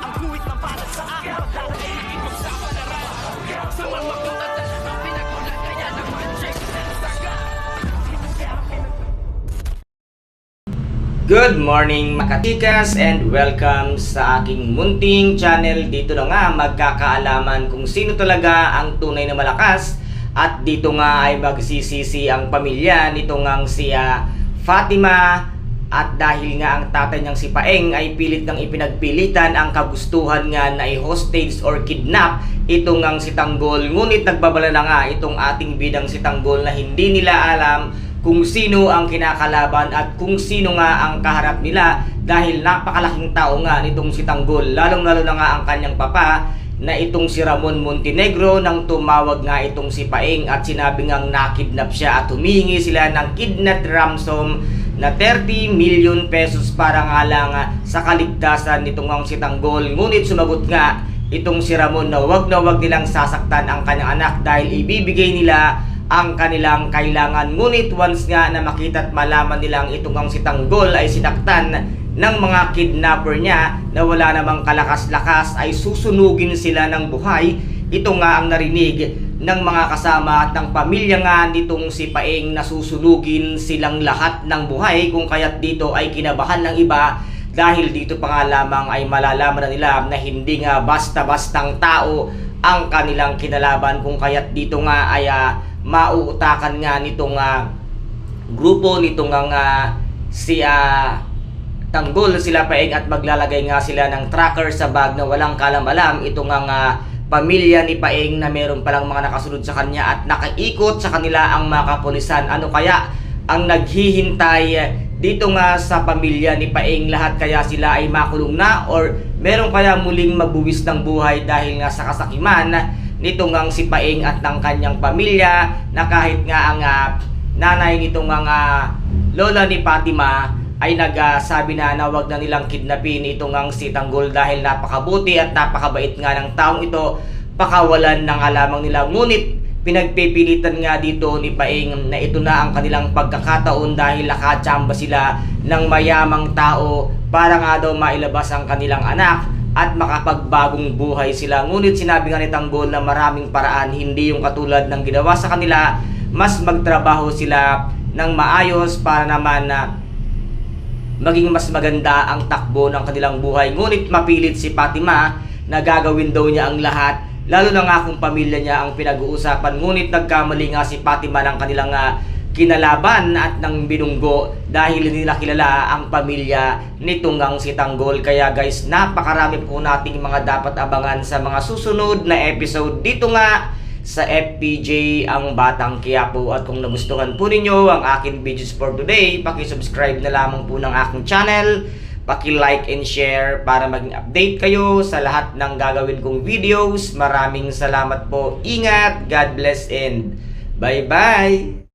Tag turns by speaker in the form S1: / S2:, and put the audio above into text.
S1: Ang guhit na para sa akin. Pagdadaig ipagsapalaran Sa Ang naman Check na saga.
S2: Good morning Makatikas and welcome sa aking munting channel. Dito na nga magkakaalaman kung sino talaga ang tunay na malakas. At dito nga ay magsisisi ang pamilya nitong ang si ah, Fatima at dahil nga ang tatay niyang si Paeng ay pilit ng ipinagpilitan ang kagustuhan nga na i-hostage or kidnap itong ang si Tanggol. Ngunit nagbabala na nga itong ating bidang si Tanggol na hindi nila alam kung sino ang kinakalaban at kung sino nga ang kaharap nila dahil napakalaking tao nga nitong si Tanggol lalong lalo na nga ang kanyang papa na itong si Ramon Montenegro nang tumawag nga itong si Paeng at sinabi ngang nakidnap siya at humingi sila ng kidnap ransom na 30 million pesos para nga lang ah, sa kaligtasan nitong ang si Tanggol ngunit sumagot nga itong si Ramon na wag na wag nilang sasaktan ang kanyang anak dahil ibibigay nila ang kanilang kailangan. Ngunit once nga na makita at malaman nilang itong ang si Tanggol ay sinaktan ng mga kidnapper niya na wala namang kalakas-lakas ay susunugin sila ng buhay. Ito nga ang narinig ng mga kasama at ng pamilya nga nitong si Paeng na susunugin silang lahat ng buhay kung kaya't dito ay kinabahan ng iba dahil dito pa nga lamang ay malalaman na nila na hindi nga basta-bastang tao ang kanilang kinalaban kung kaya't dito nga ay ah, mauutakan nga nitong ah, grupo nitong ah, si ah, Tanggol sila paeng at maglalagay nga sila ng tracker sa bag na walang kalam-alam itong ang ah, pamilya ni Paeng na meron palang mga nakasunod sa kanya at nakaikot sa kanila ang mga kapulisan. Ano kaya ang naghihintay dito nga sa pamilya ni Paeng lahat kaya sila ay makulong na or meron kaya muling magbuwis ng buhay dahil nga sa kasakiman nitong ang si Paeng at ng kanyang pamilya na kahit nga ang ah, nanay nitong ang ah, lola ni Fatima ay nagsabi na na wag na nilang kidnapin itong ang si Tanggol dahil napakabuti at napakabait nga ng taong ito. Pakawalan ng alamang nila. Ngunit pinagpipilitan nga dito ni Paeng na ito na ang kanilang pagkakataon dahil nakatsamba sila ng mayamang tao para nga daw mailabas ang kanilang anak at makapagbagong buhay sila. Ngunit sinabi nga ni Tanggol na maraming paraan, hindi yung katulad ng ginawa sa kanila, mas magtrabaho sila ng maayos para naman na maging mas maganda ang takbo ng kanilang buhay. Ngunit mapilit si Fatima na gagawin daw niya ang lahat, lalo na nga kung pamilya niya ang pinag-uusapan. Ngunit nagkamali nga si Fatima ng kanilang ah, kinalaban at ng binunggo dahil hindi nila kilala ang pamilya nitong ang si Tanggol. Kaya guys, napakarami po nating mga dapat abangan sa mga susunod na episode dito nga sa FPJ ang Batang Quiapo at kung nagustuhan po ninyo ang akin videos for today, paki-subscribe na lamang po ng aking channel, paki-like and share para maging update kayo sa lahat ng gagawin kong videos. Maraming salamat po. Ingat, God bless and bye-bye!